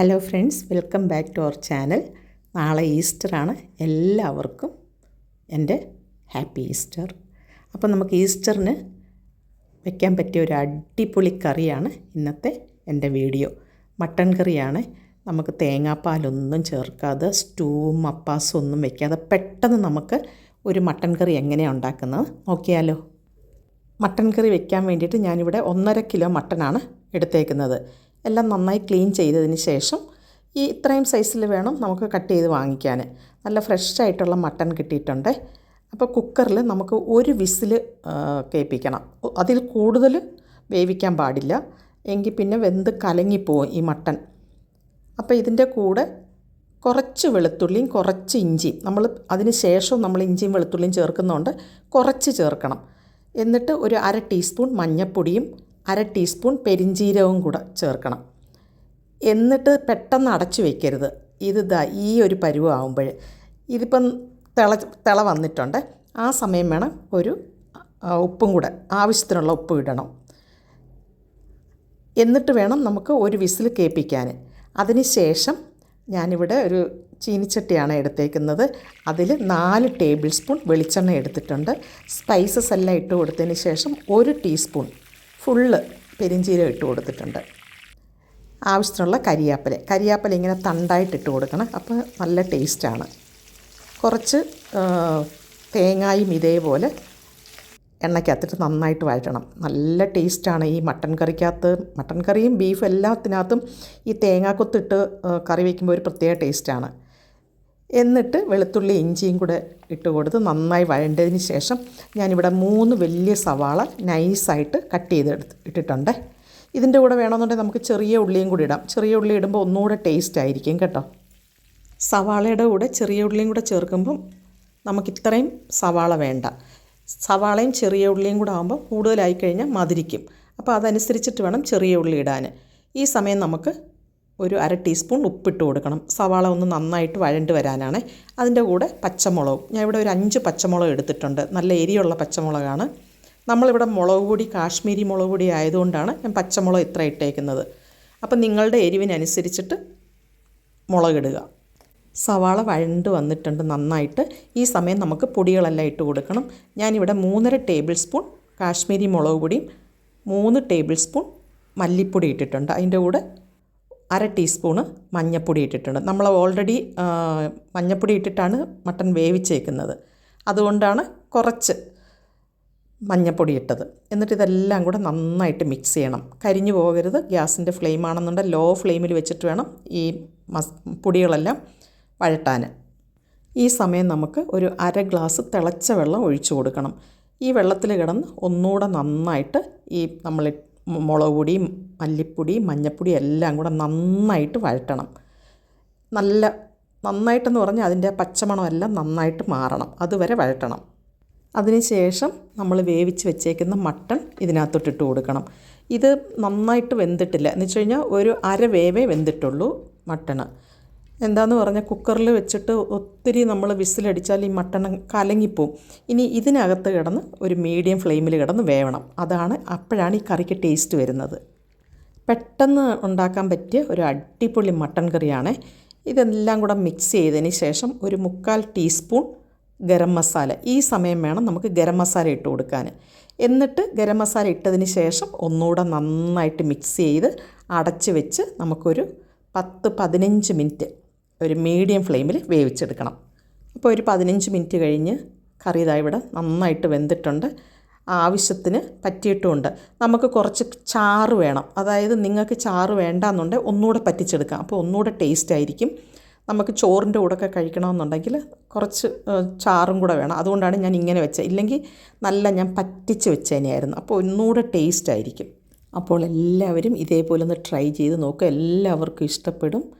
Hello friends welcome back to our channel നാളെ ഈസ്റ്ററാണ് എല്ലാവർക്കും എന്റെ ഹാപ്പി ഈസ്റ്റർ അപ്പോൾ നമുക്ക് ഈസ്റ്ററിന് വയ്ക്കാൻ പറ്റിയ ഒരു അടിപൊളി കറിയാണ് ഇന്നത്തെ എന്റെ വീഡിയോ. മട്ടൺ കറിയാണ്. നമുക്ക് തേങ്ങാപ്പാലൊന്നും ചേർക്കാതെ സ്റ്റൂവും അപ്പാസും ഒന്നും വയ്ക്കാതെ പെട്ടെന്ന് നമുക്ക് ഒരു മട്ടൺ കറി എങ്ങനെയാണ് ഉണ്ടാക്കുന്നത് നോക്കിയാലോ. മട്ടൺ കറി വെക്കാൻ വേണ്ടിയിട്ട് ഞാനിവിടെ ഒന്നര കിലോ മട്ടനാണ് എടുത്തേക്കുന്നത്. എല്ലാം നന്നായി ക്ലീൻ ചെയ്തതിന് ശേഷം ഈ ഇത്രയും സൈസിൽ വേണം നമുക്ക് കട്ട് ചെയ്ത് വാങ്ങിക്കാൻ. നല്ല ഫ്രഷ് ആയിട്ടുള്ള മട്ടൺ കിട്ടിയിട്ടുണ്ട്. അപ്പോൾ കുക്കറിൽ നമുക്ക് ഒരു വിസിൽ കേൾപ്പിക്കണം അതിൽ കൂടുതൽ വേവിക്കാൻ പാടില്ല. എങ്കിൽ പിന്നെ വെന്ത് കലങ്ങിപ്പോവും ഈ മട്ടൺ. അപ്പോൾ ഇതിന്റെ കൂടെ കുറച്ച് വെളുത്തുള്ളിയും കുറച്ച് ഇഞ്ചിയും. നമ്മൾ അതിന് ശേഷം നമ്മൾ ഇഞ്ചിയും വെളുത്തുള്ളിയും ചേർക്കുന്നതുകൊണ്ട് കുറച്ച് ചേർക്കണം. എന്നിട്ട് ഒരു അര ടീസ്പൂൺ മഞ്ഞൾപ്പൊടിയും അര ടീസ്പൂൺ പെരിഞ്ജീരകവും കൂടെ ചേർക്കണം. എന്നിട്ട് പെട്ടെന്ന് അടച്ചു വയ്ക്കരുത് ഇത് ദാ ഈ ഒരു പരുവാകുമ്പോൾ ഇതിപ്പം തിള തിള വന്നിട്ടുണ്ട്. ആ സമയം വേണം ഒരു ഉപ്പും കൂടെ ആവശ്യത്തിനുള്ള ഉപ്പ് ഇടണം. എന്നിട്ട് വേണം നമുക്ക് ഒരു വിസിൽ കേൾപ്പിക്കാൻ. അതിന് ശേഷം ഞാനിവിടെ ഒരു ചീനിച്ചട്ടിയാണ് എടുത്തേക്കുന്നത്. അതിൽ നാല് ടേബിൾ സ്പൂൺ വെളിച്ചെണ്ണ എടുത്തിട്ടുണ്ട്. സ്പൈസസ് എല്ലാം ഇട്ട് കൊടുത്തതിന് ശേഷം ഒരു ടീസ്പൂൺ ഫുള്ള് പെരിഞ്ചീരം ഇട്ട് കൊടുത്തിട്ടുണ്ട്. ആവശ്യത്തിനുള്ള കരിയാപ്പല. കരിയാപ്പല ഇങ്ങനെ തണ്ടായിട്ട് ഇട്ട് കൊടുക്കണം. അപ്പോൾ നല്ല ടേസ്റ്റാണ്. കുറച്ച് തേങ്ങായും ഇതേപോലെ എണ്ണയ്ക്കകത്തിട്ട് നന്നായിട്ട് വഴറ്റണം. നല്ല ടേസ്റ്റാണ് ഈ മട്ടൻ കറിക്കകത്ത്. മട്ടൻ കറിയും ബീഫ് എല്ലാത്തിനകത്തും ഈ തേങ്ങാക്കൊത്തിട്ട് കറി വയ്ക്കുമ്പോൾ ഒരു പ്രത്യേക ടേസ്റ്റാണ്. എന്നിട്ട് വെളുത്തുള്ളി ഇഞ്ചിയും കൂടെ ഇട്ട് കൊടുത്ത് നന്നായി വഴണ്ടതിന് ശേഷം ഞാനിവിടെ മൂന്ന് വലിയ സവാള നൈസായിട്ട് കട്ട് ചെയ്തെടുത്ത് ഇട്ടിട്ടുണ്ട്. ഇതിന്റെ കൂടെ വേണമെന്നുണ്ടെങ്കിൽ നമുക്ക് ചെറിയ ഉള്ളിയും കൂടി ഇടാം. ചെറിയ ഉള്ളി ഇടുമ്പോൾ ഒന്നുകൂടെ ടേസ്റ്റ് ആയിരിക്കും കേട്ടോ. സവാളയുടെ കൂടെ ചെറിയ ഉള്ളിയും കൂടെ ചേർക്കുമ്പം നമുക്കിത്രയും സവാള വേണ്ട. സവാളയും ചെറിയ ഉള്ളിയും കൂടെ ആകുമ്പോൾ കൂടുതലായി കഴിഞ്ഞാൽ മധുരിക്കും. അപ്പോൾ അതനുസരിച്ചിട്ട് വേണം ചെറിയ ഉള്ളി ഇടാൻ. ഈ സമയം നമുക്ക് ഒരു അര ടീസ്പൂൺ ഉപ്പിട്ട് കൊടുക്കണം. സവാള ഒന്ന് നന്നായിട്ട് വഴണ്ട് വരാനാണ്. അതിന്റെ കൂടെ പച്ചമുളകും. ഞാൻ ഇവിടെ ഒരു അഞ്ച് പച്ചമുളക് എടുത്തിട്ടുണ്ട്. നല്ല എരിയുള്ള പച്ചമുളകാണ്. നമ്മളിവിടെ മുളക് പൊടി കാശ്മീരി മുളക് പൊടി ആയതുകൊണ്ടാണ് ഞാൻ പച്ചമുളക് ഇത്ര ഇട്ടേക്കുന്നത്. അപ്പം നിങ്ങളുടെ എരിവിനനുസരിച്ചിട്ട് മുളകിടുക സവാള വഴണ്ട് വന്നിട്ടുണ്ട് നന്നായിട്ട്. ഈ സമയം നമുക്ക് പൊടികളെല്ലാം ഇട്ട് കൊടുക്കണം. ഞാനിവിടെ മൂന്നര ടേബിൾ സ്പൂൺ കാശ്മീരി മുളക് പൊടിയും മൂന്ന് ടേബിൾ സ്പൂൺ മല്ലിപ്പൊടി ഇട്ടിട്ടുണ്ട്. അതിന്റെ കൂടെ അര ടീസ്പൂണ് മഞ്ഞപ്പൊടി ഇട്ടിട്ടുണ്ട്. നമ്മൾ ഓൾറെഡി മഞ്ഞപ്പൊടി ഇട്ടിട്ടാണ് മട്ടൺ വേവിച്ചേക്കുന്നത്. അതുകൊണ്ടാണ് കുറച്ച് മഞ്ഞപ്പൊടി ഇട്ടത്. എന്നിട്ട് ഇതെല്ലാം കൂടെ നന്നായിട്ട് മിക്സ് ചെയ്യണം. കരിഞ്ഞു പോകരുത്. ഗ്യാസിന്റെ ഫ്ലെയിം ആണെന്നുണ്ടെങ്കിൽ ലോ ഫ്ലെയിമിൽ വെച്ചിട്ട് വേണം ഈ മസ് പൊടികളെല്ലാം വഴട്ടാൻ. ഈ സമയം നമുക്ക് ഒരു അര ഗ്ലാസ് തിളച്ച വെള്ളം ഒഴിച്ചു കൊടുക്കണം. ഈ വെള്ളത്തിൽ കിടന്ന് ഒന്നുകൂടെ നന്നായിട്ട് ഈ നമ്മൾ മുളക് പൊടി മല്ലിപ്പൊടി മഞ്ഞൾപ്പൊടി എല്ലാം കൂടെ നന്നായിട്ട് വഴറ്റണം. നല്ല നന്നായിട്ടെന്ന് പറഞ്ഞാൽ അതിന്റെ പച്ചമണം എല്ലാം നന്നായിട്ട് മാറണം. അതുവരെ വഴറ്റണം. അതിനുശേഷം നമ്മൾ വേവിച്ച് വെച്ചേക്കുന്ന മട്ടൺ ഇതിനകത്തോട്ടിട്ട് കൊടുക്കണം. ഇത് നന്നായിട്ട് വെന്തിട്ടില്ല. എന്ന് വെച്ച് കഴിഞ്ഞാൽ ഒരു അര വേവേ വെന്തിട്ടുള്ളൂ മട്ടണ്. എന്താന്ന് പറഞ്ഞാൽ കുക്കറിൽ വെച്ചിട്ട് ഒത്തിരി നമ്മൾ വിസിലടിച്ചാൽ ഈ മട്ടൺ കലങ്ങിപ്പോവും. ഇനി ഇതിനകത്ത് കിടന്ന് ഒരു മീഡിയം ഫ്ലെയിമിൽ കിടന്ന് വേവണം. അതാണ് അപ്പോഴാണ് ഈ കറിക്ക് ടേസ്റ്റ് വരുന്നത്. പെട്ടെന്ന് ഉണ്ടാക്കാൻ പറ്റിയ ഒരു അടിപൊളി മട്ടൺ കറിയാണ്. ഇതെല്ലാം കൂടെ മിക്സ് ചെയ്തതിന് ശേഷം ഒരു മുക്കാൽ ടീസ്പൂൺ ഗരം മസാല. ഈ സമയം വേണം നമുക്ക് ഗരം മസാല ഇട്ട് കൊടുക്കാൻ എന്നിട്ട് ഗരം മസാല ഇട്ടതിന് ശേഷം ഒന്നുകൂടെ നന്നായിട്ട് മിക്സ് ചെയ്ത് അടച്ച് വെച്ച് നമുക്കൊരു പത്ത് പതിനഞ്ച് മിനിറ്റ് ഒരു മീഡിയം ഫ്ലെയിമിൽ വേവിച്ചെടുക്കണം. അപ്പോൾ ഒരു പതിനഞ്ച് മിനിറ്റ് കഴിഞ്ഞ് കറി ഇതാ ഇവിടെ നന്നായിട്ട് വെന്തിട്ടുണ്ട്. ആവശ്യത്തിന് പറ്റിയിട്ടുമുണ്ട്. നമുക്ക് കുറച്ച് ചാറ് വേണം. അതായത് നിങ്ങൾക്ക് ചാറ് വേണ്ടാന്നുണ്ടെങ്കിൽ ഒന്നുകൂടെ പറ്റിച്ചെടുക്കാം. അപ്പോൾ ഒന്നുകൂടെ ടേസ്റ്റ് ആയിരിക്കും. നമുക്ക് ചോറിന്റെ കൂടെ ഒക്കെ കഴിക്കണമെന്നുണ്ടെങ്കിൽ കുറച്ച് ചാറും കൂടെ വേണം. അതുകൊണ്ടാണ് ഞാൻ ഇങ്ങനെ വെച്ചത്. ഇല്ലെങ്കിൽ നല്ല ഞാൻ പറ്റിച്ച് വെച്ചതിനെയായിരുന്നു അപ്പോൾ ഒന്നുകൂടെ ടേസ്റ്റ് ആയിരിക്കും. അപ്പോൾ എല്ലാവരും ഇതേപോലെ ഒന്ന് ട്രൈ ചെയ്ത് നോക്കുക എല്ലാവർക്കും ഇഷ്ടപ്പെടും.